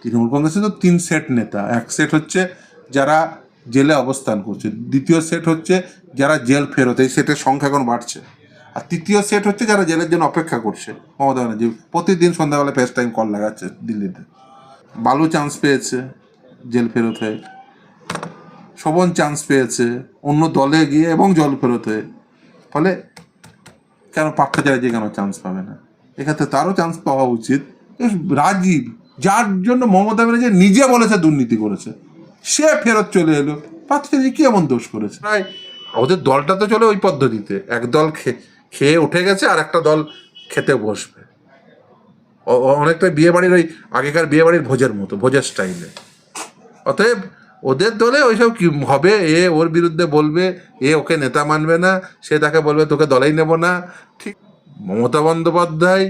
তৃণমূল কংগ্রেসে তো তিন সেট নেতা। এক সেট হচ্ছে যারা জেলে অবস্থান করছে। দ্বিতীয় সেট হচ্ছে যারা জেল ফেরত, এই সেটের সংখ্যা এখন বাড়ছে। আর তৃতীয় সেট হচ্ছে যারা জেলের জন্য অপেক্ষা করছে। মমতা ব্যানার্জি প্রতিদিন সন্ধ্যাবেলা ফেস টাইম কল লাগাচ্ছে দিল্লিতে। বালু চান্স পেয়েছে জেল ফেরত হয়ে। শোভন চান্স পেয়েছে অন্য দলে গিয়ে এবং জল ফেরত হয়ে। ফলে কেন পার্থ চ্যাটার্জি কেন চান্স পাবে না? এক্ষেত্রে তারও চান্স পাওয়া উচিত। রাজীব যার জন্য মমতা ব্যানার্জি নিজে বলেছে, দুর্নীতি করেছে। সে ফেরত চলে এলো। পার্থ কি এমন দোষ করেছে? প্রায় ওদের দলটা তো চলে ওই পদ্ধতিতে। এক দল খেয়ে উঠে গেছে, আর একটা দল খেতে বসবে। অনেকটা বিয়ে বাড়ির ওই আগেকার বিয়ে বাড়ির ভোজের মতো, ভোজের স্টাইলে। অতএব ওদের দলে ওইসব কি হবে? এ ওর বিরুদ্ধে বলবে, এ ওকে নেতা মানবে না, সে তাকে বলবে, তোকে দলেই নেব না। ঠিক মমতা বন্দ্যোপাধ্যায়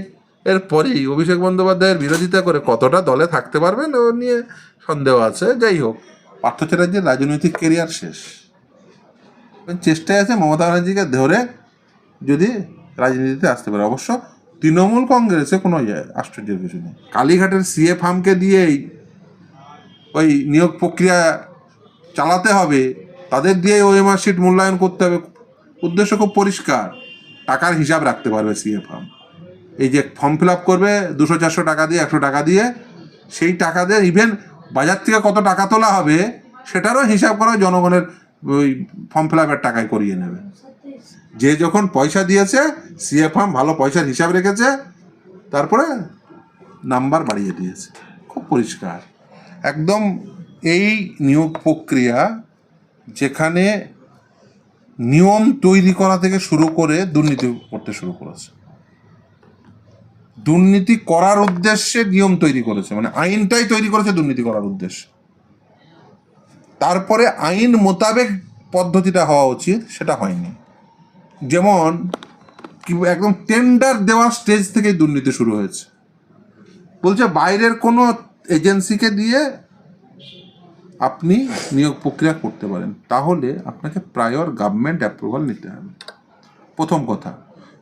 এর পরেই অভিষেক বন্দ্যোপাধ্যায়ের বিরোধিতা করে কতটা দলে থাকতে পারবেন, ও নিয়ে সন্দেহ আছে। যাই হোক, পার্থ চ্যাটার্জির রাজনৈতিক কেরিয়ার শেষ। চেষ্টায় আছে মমতা ব্যানার্জিকে ধরে যদি রাজনীতিতে আসতে পারে। অবশ্য তৃণমূল কংগ্রেসে কোনো আশ্চর্যের কিছু নেই। কালীঘাটের সিএ ফার্মকে দিয়েই ওই নিয়োগ প্রক্রিয়া চালাতে হবে, তাদের দিয়ে ওএমআর শিট মূল্যায়ন করতে হবে। উদ্দেশ্য খুব পরিষ্কার, টাকার হিসাব রাখতে পারবে সিএ ফার্ম। এই যে ফর্ম ফিল আপ করবে দুশো, চারশো টাকা দিয়ে, একশো টাকা দিয়ে, সেই টাকা দিয়ে ইভেন বাজার থেকে কত টাকা তোলা হবে সেটারও হিসাব করা জনগণের ওই ফর্ম ফিল আপের টাকায় করিয়ে নেবে। যে যখন পয়সা দিয়েছে সিএ ফার্ম ভালো পয়সার হিসাব রেখেছে, তারপরে নাম্বার বাড়িয়ে দিয়েছে। খুব পরিষ্কার। একদম এই নিয়োগ প্রক্রিয়া যেখানে নিয়ম তৈরি করা থেকে শুরু করে দুর্নীতি করতে শুরু করেছে। দুর্নীতি করার উদ্দেশ্যে নিয়ম তৈরি করেছে মানে আইনটাই তৈরি করেছে দুর্নীতি করার উদ্দেশ্যে। তারপরে আইন মোতাবেক পদ্ধতিটা হওয়া উচিত, সেটা হয়নি। যেমন, কি একদম টেন্ডার দেওয়া স্টেজ থেকেই দুর্নীতি শুরু হয়েছে। বলছে বাইরের কোনো এজেন্সিকে দিয়ে আপনি নিয়োগ প্রক্রিয়া করতে পারেন, তাহলে আপনাকে প্রায়র গভর্নমেন্ট অ্যাপ্রুভাল নিতে হবে। প্রথম কথা।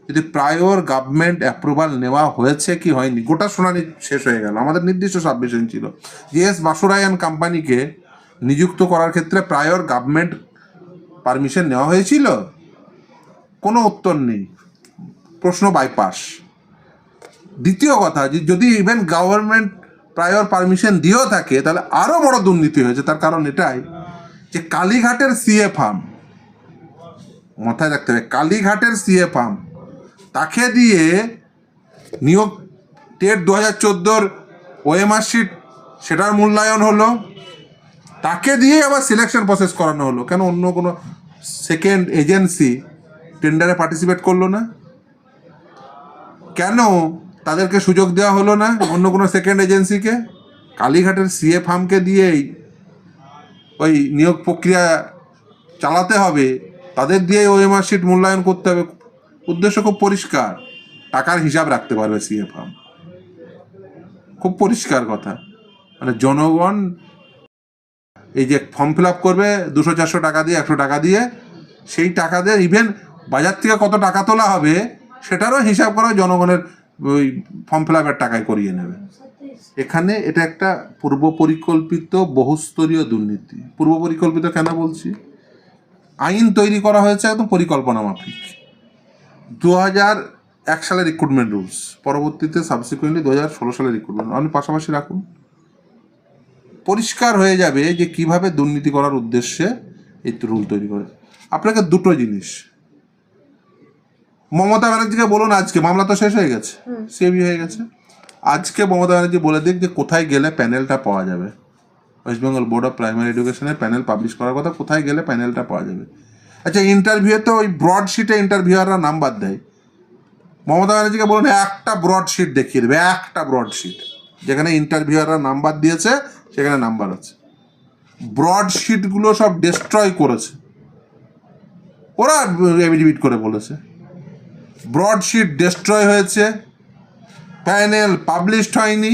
যদি প্রায়র গভর্নমেন্ট অ্যাপ্রুভাল নেওয়া হয়েছে কি হয়নি, গোটা শুনানি শেষ হয়ে গেল। আমাদের নির্দিষ্ট সাবমিশন ছিল। যে এস বাসুরায়ন কোম্পানিকে নিযুক্ত করার ক্ষেত্রে প্রায়র গভর্নমেন্ট পারমিশন নেওয়া হয়েছিল? কোনো উত্তর নেই। প্রশ্ন বাইপাস দ্বিতীয় কথা, যে যদি ইভেন গভর্নমেন্ট প্রায়র পারমিশন দিয়েও থাকে, তাহলে আরও বড় দুর্নীতি হয়েছে। তার কারণ এটাই যে কালীঘাটের সিএ ফার্ম মাথায় রাখতে হবে, কালীঘাটের সিএ ফার্ম তাকে দিয়ে নিয়োগ টেট দু হাজার চোদ্দোর ওএমআর শিট সেটার মূল্যায়ন হলো। তাকে দিয়ে আবার সিলেকশন প্রসেস করানো হলো। কেন অন্য কোনো সেকেন্ড এজেন্সি টেন্ডারে পার্টিসিপেট করল না? কেন তাদেরকে সুযোগ দেওয়া হলো না অন্য কোনো সেকেন্ড এজেন্সিকে কালীঘাটের সিএ ফার্মকে দিয়েই ওই নিয়োগ প্রক্রিয়া চালাতে হবে। তাদের দিয়ে ওএমআর শিট মূল্যায়ন করতে হবে। উদ্দেশ্য খুব পরিষ্কার। টাকার হিসাব রাখতে পারবে সিএ খুব পরিষ্কার কথা। মানে জনগণ এই যে ফর্ম ফিল আপ করবে দুশো, চারশো টাকা দিয়ে, একশো টাকা দিয়ে, সেই টাকা দিয়ে ইভেন বাজার থেকে কত টাকা তোলা হবে, সেটারও হিসাব করা জনগণের ওই ফর্ম ফিল আপের টাকায় করিয়ে নেবে। এখানে এটা একটা পূর্ব পরিকল্পিত বহুস্তরীয় দুর্নীতি। পূর্ব পরিকল্পিত কেন বলছি? আইন তৈরি করা হয়েছে একদম পরিকল্পনা মাফিক। দু হাজার এক সালের রিক্রুটমেন্ট রুলস পরবর্তীতে সাবসিকুয়েন্টলি দু হাজার ষোলো সালের রিক্রুটমেন্ট আপনি পাশাপাশি রাখুন। পরিষ্কার হয়ে যাবে যে কীভাবে দুর্নীতি করার উদ্দেশ্যে এই রুল তৈরি করে। আপনাকে দুটো জিনিস। মমতা ব্যানার্জিকে বলুন আজকে মামলা তো শেষ হয়ে গেছে। সিএবি হয়ে গেছে। আজকে মমতা ব্যানার্জি বলে দিক যে কোথায় গেলে প্যানেলটা পাওয়া যাবে। West Bengal board of primary এডুকেশনের প্যানেল পাবলিশ করার কথা কোথায় গেলে প্যানেলটা পাওয়া যাবে। আচ্ছা ইন্টারভিউতে তো ওই ব্রডশিটে ইন্টারভিউয়াররা নাম্বার দেয়। মমতা ব্যানার্জিকে বলুন একটা ব্রডশিট দেখিয়ে দেবে, একটা ব্রডশিট যেখানে ইন্টারভিউয়াররা নাম্বার দিয়েছে, সেখানে নাম্বার আছে। ব্রড শিটগুলো সব ডিস্ট্রয় করেছে। ওরা এভিডিভিট করে বলেছে। ব্রডশিট ডিস্ট্রয় হয়েছে প্যানেল পাবলিশড হয়নি।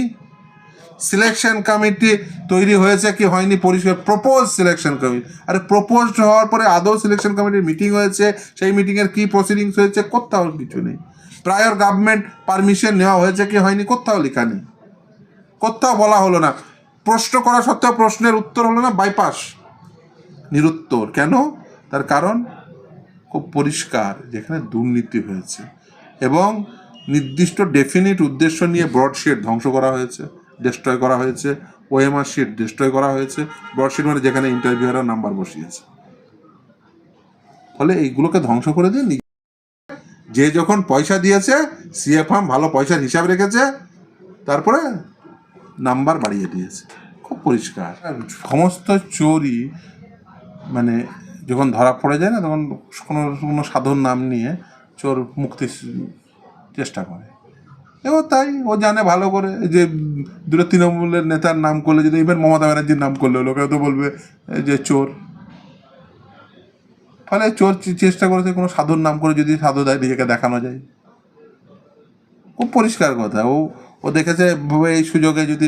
সিলেকশন কমিটি তৈরি হয়েছে কি হয়নি? পরিষ্কার প্রপোজ সিলেকশন কমিটি আরে প্রপোজড হওয়ার পরে আদৌ সিলেকশন কমিটির মিটিং হয়েছে? সেই মিটিংয়ের কি প্রসিডিংস হয়েছে? কোথাও কিছু নেই। প্রায়র গভর্নমেন্ট পারমিশন নেওয়া হয়েছে কি হয়নি? কোথাও লেখা নেই। কোথাও বলা হলো না। প্রশ্ন করা সত্ত্বেও প্রশ্নের উত্তর হলো না বাইপাস নিরুত্তর। কেন? তার কারণ খুব পরিষ্কার, যেখানে দুর্নীতি হয়েছে। এবং নির্দিষ্ট ডেফিনিট উদ্দেশ্য নিয়ে ব্রডশিট ধ্বংস করা হয়েছে। ডিস্ট্রয় করা হয়েছে ওএমআর শিট ডিস্ট্রয় করা হয়েছে ব্রডশিট মানে যেখানে ইন্টারভিউরা নাম্বার বসিয়েছে। ফলে এইগুলোকে ধ্বংস করে দিয়ে যে যখন পয়সা দিয়েছে সিএফএম ভালো পয়সার হিসাব রেখেছে, তারপরে নাম্বার বাড়িয়ে দিয়েছে। খুব পরিষ্কার। সমস্ত চোরই মানে যখন ধরা পড়ে যায় না, তখন কোনো কোনো সাধন নাম নিয়ে চোর মুক্তির চেষ্টা করে। এবার তাই, ও জানে ভালো করে। যে দুটো তৃণমূলের নেতার নাম করলে, যদি ইভেন মমতা ব্যানার্জির নাম করলে, লোকে তো বলবে যে চোর। ফলে চোর চেষ্টা করেছে কোনো সাধুর নাম করে যদি সাধু দেয়, নিজেকে দেখানো যায়। খুব পরিষ্কার কথা। ও ও দেখেছে এই সুযোগে যদি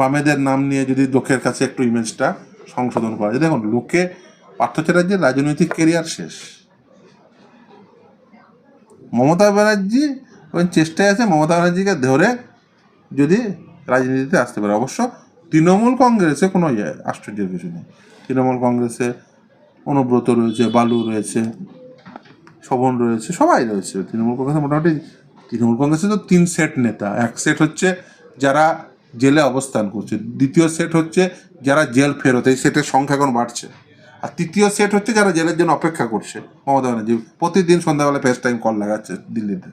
বামেদের নাম নিয়ে যদি লোকের কাছে একটু ইমেজটা সংশোধন করা যায়। দেখুন, লোকে পার্থ চ্যাটার্জির রাজনৈতিক কেরিয়ার শেষ। মমতা ব্যানার্জি ওই চেষ্টায় আছে মমতা ব্যানার্জিকে ধরে যদি রাজনীতিতে আসতে পারে। অবশ্য তৃণমূল কংগ্রেসে কোনো ইয়ে আশ্চর্যের কিছু নেই। তৃণমূল কংগ্রেসে অনুব্রত রয়েছে, বালু রয়েছে, শোভন রয়েছে, সবাই রয়েছে তৃণমূল কংগ্রেসে। মোটামুটি তৃণমূল কংগ্রেসে তো তিন সেট নেতা। এক সেট হচ্ছে যারা জেলে অবস্থান করছে, দ্বিতীয় সেট হচ্ছে যারা জেল ফেরত, এই সেটের সংখ্যা এখন বাড়ছে। আর তৃতীয় সেট হচ্ছে যারা জেলের জন্য অপেক্ষা করছে। মমতা ব্যানার্জি প্রতিদিন সন্ধ্যাবেলা ফেস টাইম কল লাগাচ্ছে দিল্লিতে।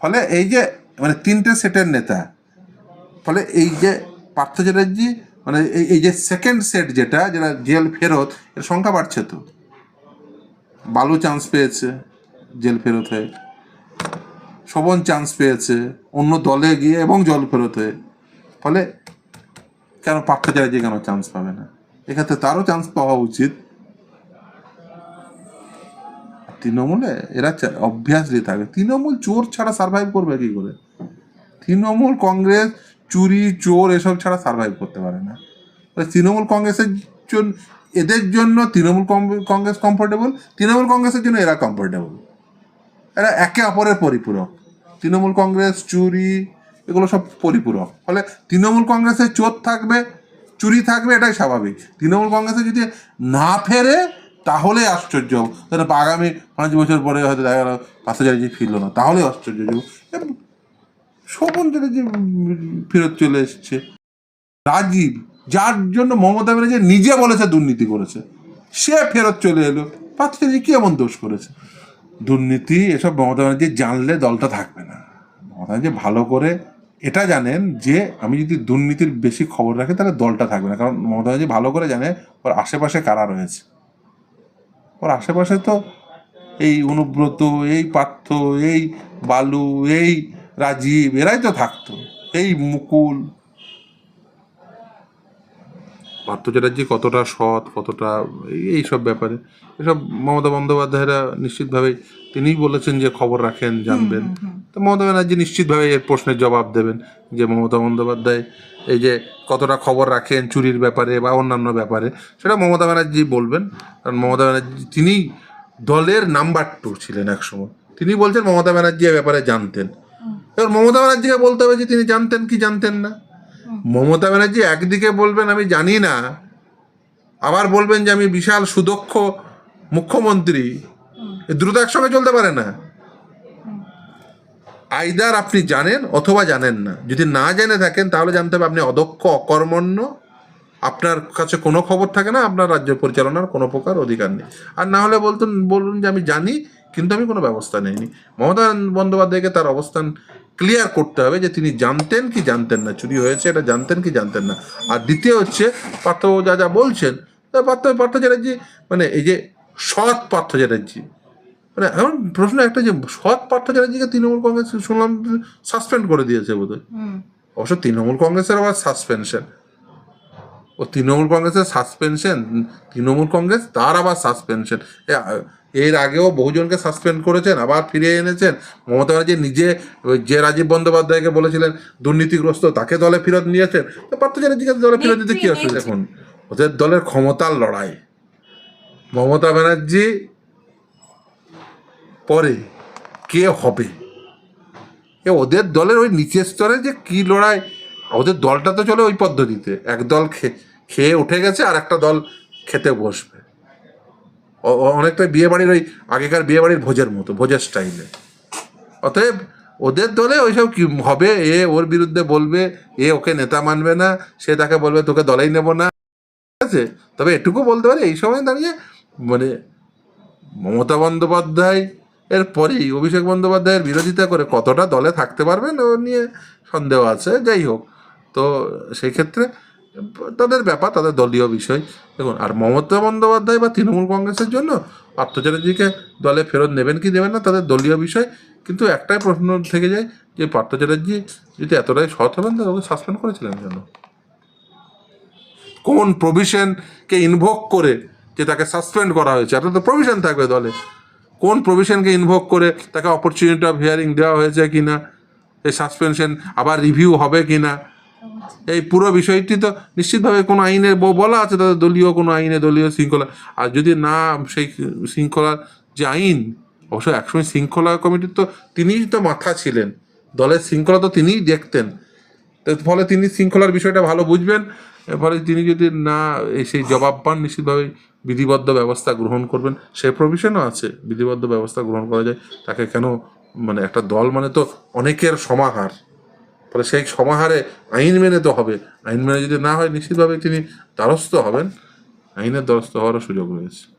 ফলে এই যে মানে তিনটে সেটের নেতা, ফলে এই যে পার্থ চ্যাটার্জি মানে এই যে সেকেন্ড সেট যেটা যেটা জেল ফেরত, এর সংখ্যা বাড়ছে তো। বালু চান্স পেয়েছে, জেল ফেরত হয়ে। শোভন চান্স পেয়েছে, অন্য দলে গিয়ে এবং জল ফেরত হয়ে। ফলে কেন পার্থ চ্যাটার্জি কেন চান্স পাবে না? এক্ষেত্রে তারও চান্স পাওয়া উচিত। তৃণমূলে এরা অভ্যাসলি থাকে। তৃণমূল চোর ছাড়া সার্ভাইভ করবে কি করে? তৃণমূল কংগ্রেস, চুরি, চোর এসব ছাড়া সার্ভাইভ করতে পারে না। তৃণমূল কংগ্রেসের জন্য এদের জন্য তৃণমূল কংগ্রেস কমফোর্টেবল তৃণমূল কংগ্রেসের জন্য এরা কমফোর্টেবল এরা একে অপরের পরিপূরক। তৃণমূল কংগ্রেস, চুরি, এগুলো সব পরিপূরক। ফলে তৃণমূল কংগ্রেসের চোর থাকবে, চুরি থাকবে, এটাই স্বাভাবিক। তৃণমূল কংগ্রেসে যদি না ফেরে তাহলে আশ্চর্য তাহলে আগামী পাঁচ বছর পরে হয়তো দেখা গেল পাঁচ হাজার যে ফিরলো না, তাহলে আশ্চর্য শোভন চ্যাটার্জি ফেরত চলে এসছে। রাজীব, যার জন্য মমতা ব্যানার্জি নিজে বলেছে দুর্নীতি করেছে। সে ফেরত চলে এলো। পার্থ চ্যাটার্জি কি এমন দোষ করেছে? দুর্নীতি, এসব মমতা ব্যানার্জি জানলে দলটা থাকবে না। মমতা ব্যানার্জি ভালো করে এটা জানেন যে, আমি যদি দুর্নীতির বেশি খবর রাখি, তাহলে দলটা থাকবে না। কারণ মমতা ব্যানার্জি ভালো করে জানে ওর আশেপাশে কারা রয়েছে। ওর আশেপাশে তো এই অনুব্রত এই পার্থ এই বালু এই রাজীব এরাই তো থাকতো। এই মুকুল। পার্থ চ্যাটার্জি কতটা সৎ কতটা এই- সব ব্যাপারে। এসব মমতা বন্দ্যোপাধ্যায়রা নিশ্চিতভাবে তিনিই বলেছেন যে খবর রাখেন জানবেন। তো মমতা ব্যানার্জি নিশ্চিতভাবে এর প্রশ্নের জবাব দেবেন যে মমতা বন্দ্যোপাধ্যায় এই যে কতটা খবর রাখেন চুরির ব্যাপারে বা অন্যান্য ব্যাপারে, সেটা মমতা ব্যানার্জি বলবেন। কারণ মমতা ব্যানার্জি, তিনি দলের নাম্বার টু ছিলেন একসময়। তিনি বলছেন মমতা ব্যানার্জি এ ব্যাপারে জানতেন। এবার মমতা ব্যানার্জিকে বলতে হবে যে তিনি জানতেন কি জানতেন না। মমতা ব্যানার্জি একদিকে বলবেন, আমি জানি না। আবার বলবেন যে, আমি বিশাল সুদক্ষ মুখ্যমন্ত্রী। দ্রুত একসঙ্গে চলতে পারে না। আইদার আপনি জানেন অথবা জানেন না। যদি না জেনে থাকেন, তাহলে জানতে হবে আপনি অদক্ষ, অকর্মণ্য। আপনার কাছে কোনো খবর থাকে না, আপনার রাজ্য পরিচালনার কোনো প্রকার অধিকার নেই। আর না হলে বলতেন, বলুন যে আমি জানি, কিন্তু আমি কোনো ব্যবস্থা নেইনি। মমতা বন্দ্যোপাধ্যায়কে তার অবস্থান ক্লিয়ার করতে হবে যে তিনি জানতেন কি জানতেন না, চুরি হয়েছে এটা জানতেন কি জানতেন না। আর দ্বিতীয় হচ্ছে পার্থ যা যা বলছেন পার্থ পার্থ চ্যাটার্জি মানে এই যে সৎ পার্থ চ্যাটার্জি মানে এমন প্রশ্ন একটা যে সৎ পার্থ চ্যাটার্জিকে তৃণমূল কংগ্রেস শুনলাম সাসপেন্ড করে দিয়েছে বোধহয়। অবশ্য তৃণমূল কংগ্রেসের আবার সাসপেনশন। ও তৃণমূল কংগ্রেসের সাসপেনশন তৃণমূল কংগ্রেস তার আবার সাসপেনশন। এর আগেও বহুজনকে সাসপেন্ড করেছেন আবার ফিরে এনেছেন। মমতা ব্যানার্জি নিজে যে রাজীব বন্দ্যোপাধ্যায়কে বলেছিলেন দুর্নীতিগ্রস্ত তাকে দলে ফেরত নিয়েছেন। তো পার্থ চ্যাটার্জিকে দলে ফেরত দিতে কী অসুবিধা দেখুন ওদের দলের ক্ষমতার লড়াই। মমতা ব্যানার্জি পরে কে হবে? এ ওদের দলের ওই নিচের স্তরে যে কি লড়াই, ওদের দলটা তো চলে ওই পদ্ধতিতে। এক দল খেয়ে উঠে গেছে আর একটা দল খেতে বসবে। অনেকটা বিয়ে বাড়ির ওই আগেকার বিয়ে বাড়ির ভোজের মতো, ভোজের স্টাইলে। অতএব ওদের দলে ওইসব কি হবে? এ ওর বিরুদ্ধে বলবে, এ ওকে নেতা মানবে না, সে তাকে বলবে, তোকে দলেই নেব না। ঠিক আছে? তবে এটুকু বলতে পারি, এই সময় দাঁড়িয়ে মানে মমতা বন্দ্যোপাধ্যায় এর পরেই অভিষেক বন্দ্যোপাধ্যায়ের বিরোধিতা করে কতটা দলে থাকতে পারবেন, ও নিয়ে সন্দেহ আছে, যাই হোক। তো সেই ক্ষেত্রে তাদের ব্যাপার, তাদের দলীয় বিষয়। দেখুন, আর মমতা বন্দ্যোপাধ্যায় বা তৃণমূল কংগ্রেসের জন্য পার্থ চ্যাটার্জিকে দলে ফেরত নেবেন কি দেবেন না, তাদের দলীয় বিষয়। কিন্তু একটাই প্রশ্ন থেকে যায় যে, পার্থ চ্যাটার্জি যদি এতটাই সৎ হবেন, তাহলে সাসপেন্ড করেছিলেন কেন? কোন প্রভিশনকে ইনভোক করে যে তাকে সাসপেন্ড করা হয়েছে? একটা তো প্রভিশন থাকবে দলে। কোন প্রভিশনকে ইনভোক করে তাকে অপরচুনিটি অফ হিয়ারিং দেওয়া হয়েছে কি না এই সাসপেনশন আবার রিভিউ হবে কি না এই পুরো বিষয়টি তো নিশ্চিতভাবে কোনো আইনে বলা আছে, তাদের দলীয় কোনো আইনে দলীয় শৃঙ্খলা। আর যদি না, সেই শৃঙ্খলার যে আইন অবশ্য একসময় শৃঙ্খলা কমিটির তো তিনিই তো মাথা ছিলেন, দলের শৃঙ্খলা তো তিনিই দেখতেন। ফলে তিনি শৃঙ্খলার বিষয়টা ভালো বুঝবেন এর ফলে তিনি যদি না সেই জবাব পান নিশ্চিতভাবে বিধিবদ্ধ ব্যবস্থা গ্রহণ করবেন, সে প্রভিশনও আছে, বিধিবদ্ধ ব্যবস্থা গ্রহণ করা যায়। তাকে কেন মানে একটা দল মানে তো অনেকের সমাহার। ফলে সেই সমাহারে আইন মেনে তো হবে। আইন মেনে যদি না হয়, নিশ্চিতভাবে তিনি দ্বারস্থ হবেন। আইনের দ্বারস্থ হওয়ারও সুযোগ রয়েছে।